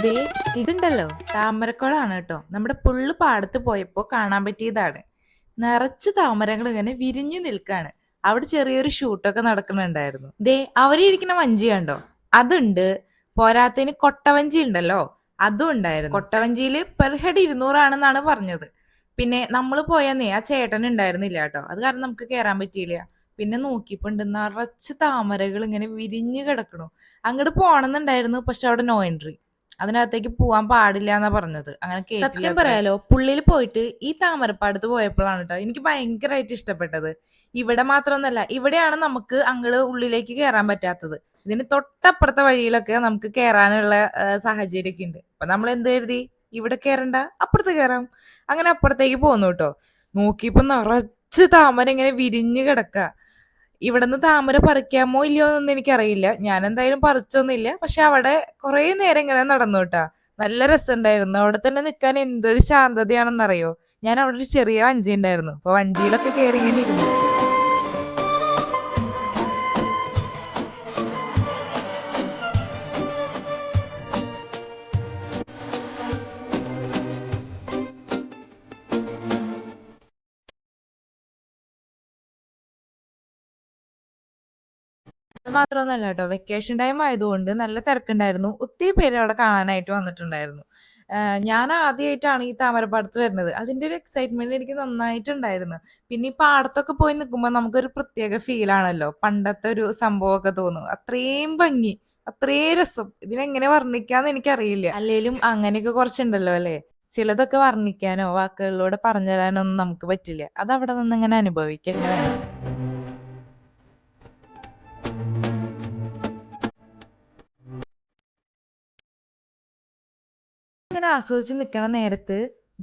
ദേ ഇതുണ്ടല്ലോ. താമരക്കുളമാണ് കേട്ടോ. നമ്മുടെ പുള്ളു പാടത്ത് പോയപ്പോ കാണാൻ പറ്റിയതാണ്. നിറച്ച് താമരകൾ ഇങ്ങനെ വിരിഞ്ഞു നിൽക്കാണ്. അവിടെ ചെറിയൊരു ഷൂട്ടൊക്കെ നടക്കുന്നുണ്ടായിരുന്നു. ദേ അവരിരിക്കുന്ന വഞ്ചി കണ്ടോ? അതുണ്ട്. പോരാത്തതിന് കൊട്ടവഞ്ചി ഉണ്ടല്ലോ. അതും ഉണ്ടായിരുന്നു. കൊട്ടവഞ്ചിയിൽ പെർ ഹെഡ് ഇരുന്നൂറാണെന്നാണ് പറഞ്ഞത്. പിന്നെ നമ്മൾ പോയെന്നേ ആ ചേട്ടൻ ഉണ്ടായിരുന്നില്ല കേട്ടോ. അത് കാരണം നമുക്ക് കയറാൻ പറ്റിയില്ല. പിന്നെ നോക്കിയപ്പോണ്ട് നിറച്ച് താമരകൾ ഇങ്ങനെ വിരിഞ്ഞു കിടക്കണു. അങ്ങോട്ട് പോണെന്നുണ്ടായിരുന്നു പക്ഷെ അവിടെ നോ എൻട്രി അതിനകത്തേക്ക് പോവാൻ പാടില്ല എന്നാ പറഞ്ഞത്. അങ്ങനെ സത്യം പറയാലോ പുള്ളിയിൽ പോയിട്ട് ഈ താമരപ്പാടത്ത് പോയപ്പോഴാണ് കേട്ടോ എനിക്ക് ഭയങ്കരമായിട്ട് ഇഷ്ടപ്പെട്ടത്. ഇവിടെ മാത്രമൊന്നല്ല ഇവിടെയാണ് നമുക്ക് അങ്ങോട്ട് ഉള്ളിലേക്ക് കയറാൻ പറ്റാത്തത്. ഇതിന് തൊട്ടപ്പുറത്തെ വഴിയിലൊക്കെ നമുക്ക് കയറാനുള്ള സാഹചര്യമൊക്കെ ഉണ്ട്. അപ്പൊ നമ്മൾ എന്ത് കരുതി? ഇവിടെ കയറണ്ട അപ്പുറത്ത് കയറാം അങ്ങനെ അപ്പുറത്തേക്ക് പോന്നു കേട്ടോ. നോക്കിയപ്പോ നിറച്ച് താമര ഇങ്ങനെ വിരിഞ്ഞു കിടക്ക. ഇവിടുന്ന് താമര പറിക്കാമോ ഇല്ലയോ എന്നൊന്നും എനിക്കറിയില്ല. ഞാൻ എന്തായാലും പറിച്ചൊന്നുമില്ല. പക്ഷെ അവിടെ കുറെ നേരം ഇങ്ങനെ നടന്നു കേട്ടാ. നല്ല രസമുണ്ടായിരുന്നു. അവിടെ തന്നെ നിൽക്കാൻ എന്തൊരു ശാന്തതയാണെന്നറിയോ? ഞാൻ അവിടെ ഒരു ചെറിയ വഞ്ചി ഉണ്ടായിരുന്നു അപ്പൊ വഞ്ചിയിലൊക്കെ കയറി ഇങ്ങനെ ഇരുന്നു. മാത്രമൊന്നുമല്ല കേട്ടോ വെക്കേഷൻ ടൈം ആയതുകൊണ്ട് നല്ല തിരക്കുണ്ടായിരുന്നു. ഒത്തിരി പേര് അവിടെ കാണാനായിട്ട് വന്നിട്ടുണ്ടായിരുന്നു. ഞാൻ ആദ്യമായിട്ടാണ് ഈ താമരപ്പാടത്ത് വരുന്നത്. അതിന്റെ ഒരു എക്സൈറ്റ്മെന്റ് എനിക്ക് നന്നായിട്ടുണ്ടായിരുന്നു. പിന്നെ ഈ പാടത്തൊക്കെ പോയി നിൽക്കുമ്പോൾ നമുക്കൊരു പ്രത്യേക ഫീൽ ആണല്ലോ. പണ്ടത്തെ ഒരു സംഭവമൊക്കെ തോന്നും അത്രയും ഭംഗി അത്രയും രസം. ഇതിനെങ്ങനെ വർണിക്കാന്ന് എനിക്കറിയില്ല. അല്ലെങ്കിലും അങ്ങനെയൊക്കെ കുറച്ചുണ്ടല്ലോ അല്ലേ? ചിലതൊക്കെ വർണിക്കാനോ വാക്കുകളിലൂടെ പറഞ്ഞു തരാനോ ഒന്നും നമുക്ക് പറ്റില്ല. അത് അവിടെ നിന്ന് ഇങ്ങനെ അനുഭവിക്കുക ഇങ്ങനെ ആസ്വദിച്ച് നിൽക്കണ നേരത്ത്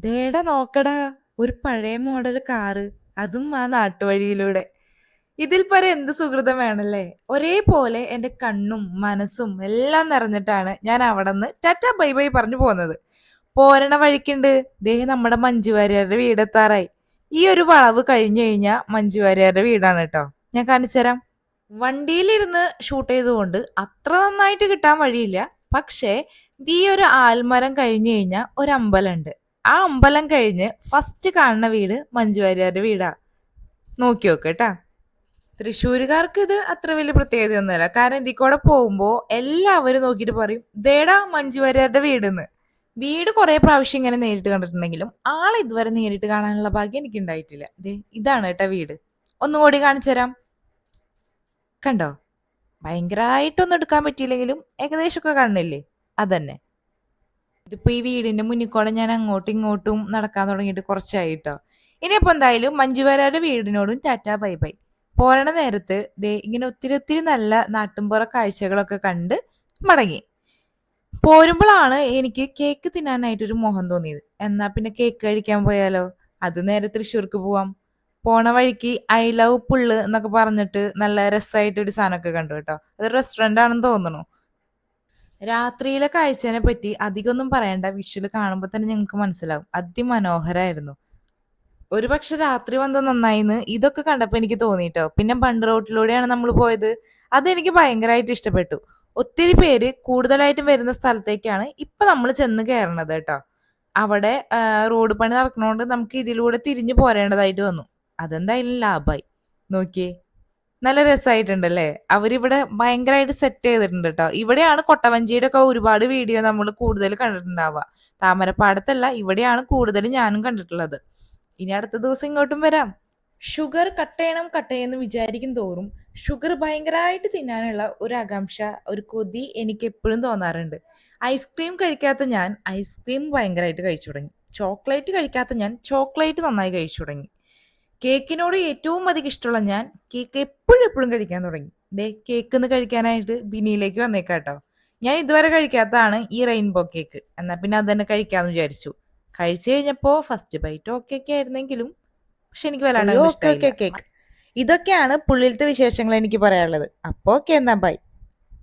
ദേടാ നോക്കടാ ഒരു പഴയ മോഡൽ കാറ് അതും ആ നാട്ടുവഴിയിലൂടെ. ഇതിൽ പരെ എന്ത് സുഹൃതം വേണല്ലേ? ഒരേപോലെ എന്റെ കണ്ണും മനസ്സും എല്ലാം നിറഞ്ഞിട്ടാണ് ഞാൻ അവിടെ നിന്ന് ടാറ്റ ബൈ ബൈ പറഞ്ഞു പോകുന്നത്. പോരണ വഴിക്കുണ്ട്. ദേഹം നമ്മുടെ മഞ്ജു വാര്യരുടെ വീടെത്താറായി ഈ ഒരു വളവ് കഴിഞ്ഞു കഴിഞ്ഞാൽ മഞ്ജു വാര്യരുടെ വീടാണ് കേട്ടോ. ഞാൻ കാണിച്ചുതരാം. വണ്ടിയിലിരുന്ന് ഷൂട്ട് ചെയ്തുകൊണ്ട് അത്ര നന്നായിട്ട് കിട്ടാൻ വഴിയില്ല. പക്ഷേ ഈ ഒരു ആൽമരം കഴിഞ്ഞു കഴിഞ്ഞാൽ ഒരു അമ്പലമുണ്ട് ആ അമ്പലം കഴിഞ്ഞ് ഫസ്റ്റ് കാണുന്ന വീട് മഞ്ജു വാര്യരുടെ വീടാ. നോക്കി നോക്ക് കേട്ടാ തൃശ്ശൂരുകാർക്ക് ഇത് അത്ര വലിയ പ്രത്യേകതയൊന്നുമല്ല. കാരണം ഇതിൽ കൂടെ പോകുമ്പോൾ എല്ലാവരും നോക്കിയിട്ട് പറയും ദേടാ മഞ്ജു വാര്യരുടെ വീടെന്ന്. വീട് കുറെ പ്രാവശ്യം ഇങ്ങനെ നേരിട്ട് കണ്ടിട്ടുണ്ടെങ്കിലും ആളെ ഇതുവരെ നേരിട്ട് കാണാനുള്ള ഭാഗ്യം എനിക്ക് ഉണ്ടായിട്ടില്ല ഇതാണ് കേട്ടാ വീട്. ഒന്നുകൂടി കാണിച്ചു തരാം കണ്ടോ? ഭയങ്കരമായിട്ടൊന്നും എടുക്കാൻ പറ്റിയില്ലെങ്കിലും ഏകദേശമൊക്കെ കാണുന്നില്ലേ? അതന്നെ. ഇതിപ്പോ ഈ വീടിന്റെ മുന്നിക്കോടെ ഞാൻ അങ്ങോട്ടും ഇങ്ങോട്ടും നടക്കാൻ തുടങ്ങിയിട്ട് കുറച്ചായിട്ടോ. ഇനിയിപ്പോ എന്തായാലും മഞ്ജുവാരയുടെ വീടിനോടും ടാറ്റ ബൈ ബൈ. പോരണ നേരത്ത് ദേ ഇങ്ങനെ ഒത്തിരി ഒത്തിരി നല്ല നാട്ടുംപുറ കാഴ്ചകളൊക്കെ കണ്ട് മടങ്ങി. പോരുമ്പോഴാണ് എനിക്ക് കേക്ക് തിന്നാനായിട്ടൊരു മോഹം തോന്നിയത്. എന്നാ പിന്നെ കേക്ക് കഴിക്കാൻ പോയാലോ? അത് നേരെ തൃശ്ശൂർക്ക് പോവാം. പോണ വഴിക്ക് ഐ ലവ് പുള്ള് എന്നൊക്കെ പറഞ്ഞിട്ട് നല്ല രസമായിട്ട് ഒരു സാധനമൊക്കെ കണ്ടു കേട്ടോ. അത് റെസ്റ്റോറന്റ് ആണെന്ന് തോന്നുന്നു. രാത്രിയിലെ കാഴ്ചനെ പറ്റി അധികമൊന്നും പറയണ്ട. വിഷ്വൽ കാണുമ്പോൾ തന്നെ ഞങ്ങൾക്ക് മനസ്സിലാവും. അതിമനോഹരായിരുന്നു. ഒരുപക്ഷെ രാത്രി വന്നത് നന്നായിന്ന് ഇതൊക്കെ കണ്ടപ്പോൾ എനിക്ക് തോന്നിയിട്ടോ പിന്നെ ബണ്ട് റോട്ടിലൂടെയാണ് നമ്മൾ പോയത്. അതെനിക്ക് ഭയങ്കരമായിട്ട് ഇഷ്ടപ്പെട്ടു. ഒത്തിരി പേര് കൂടുതലായിട്ടും വരുന്ന സ്ഥലത്തേക്കാണ് ഇപ്പം നമ്മൾ ചെന്ന് കയറണത് കേട്ടോ. അവിടെ റോഡ് പണി നടക്കണോണ്ട് നമുക്ക് ഇതിലൂടെ തിരിഞ്ഞു പോരേണ്ടതായിട്ട് വന്നു. അതെന്തായാലും ലാഭമായി നോക്കിയേ. നല്ല രസമായിട്ടുണ്ടല്ലേ അവരിവിടെ ഭയങ്കരമായിട്ട് സെറ്റ് ചെയ്തിട്ടുണ്ട് കേട്ടോ ഇവിടെയാണ് കൊട്ടവഞ്ചിയുടെ ഒക്കെ ഒരുപാട് വീഡിയോ നമ്മൾ കൂടുതൽ കണ്ടിട്ടുണ്ടാവുക. താമരപ്പാടത്തല്ല ഇവിടെയാണ് കൂടുതൽ ഞാനും കണ്ടിട്ടുള്ളത്. ഇനി അടുത്ത ദിവസം ഇങ്ങോട്ടും വരാം. ഷുഗർ കട്ട് ചെയ്യണം കട്ട് ചെയ്യുന്നു വിചാരിക്കും തോറും ഷുഗർ ഭയങ്കരമായിട്ട് തിന്നാനുള്ള ഒരു ആകാംക്ഷ ഒരു കൊതി എനിക്ക് എപ്പോഴും തോന്നാറുണ്ട്. ഐസ്ക്രീം കഴിക്കാത്ത ഞാൻ ഐസ്ക്രീം ഭയങ്കരമായിട്ട് കഴിച്ചു തുടങ്ങി. ചോക്ലേറ്റ് കഴിക്കാത്ത ഞാൻ ചോക്ലേറ്റ് നന്നായി കഴിച്ചു തുടങ്ങി. കേക്കിനോട് ഏറ്റവും അധികം ഇഷ്ടമുള്ള ഞാൻ കേക്ക് എപ്പോഴും എപ്പോഴും കഴിക്കാൻ തുടങ്ങി. ദേ കേക്ക് എന്ന് കഴിക്കാനായിട്ട് ബിനിയിലേക്ക് വന്നേക്കാം കേട്ടോ ഞാൻ ഇതുവരെ കഴിക്കാത്തതാണ് ഈ റെയിൻബോ കേക്ക്. എന്നാൽ പിന്നെ അത് തന്നെ കഴിക്കാമെന്ന് വിചാരിച്ചു. കഴിച്ചു കഴിഞ്ഞപ്പോൾ ഫസ്റ്റ് ബൈറ്റ് ഓക്കെ ഒക്കെ ആയിരുന്നെങ്കിലും പക്ഷെ എനിക്ക് വല്ലാണ്ട് ഇതൊക്കെയാണ് പുള്ളിലത്തെ വിശേഷങ്ങൾ എനിക്ക് പറയാനുള്ളത്. അപ്പോൾ ഓക്കെ എന്നാ ബൈ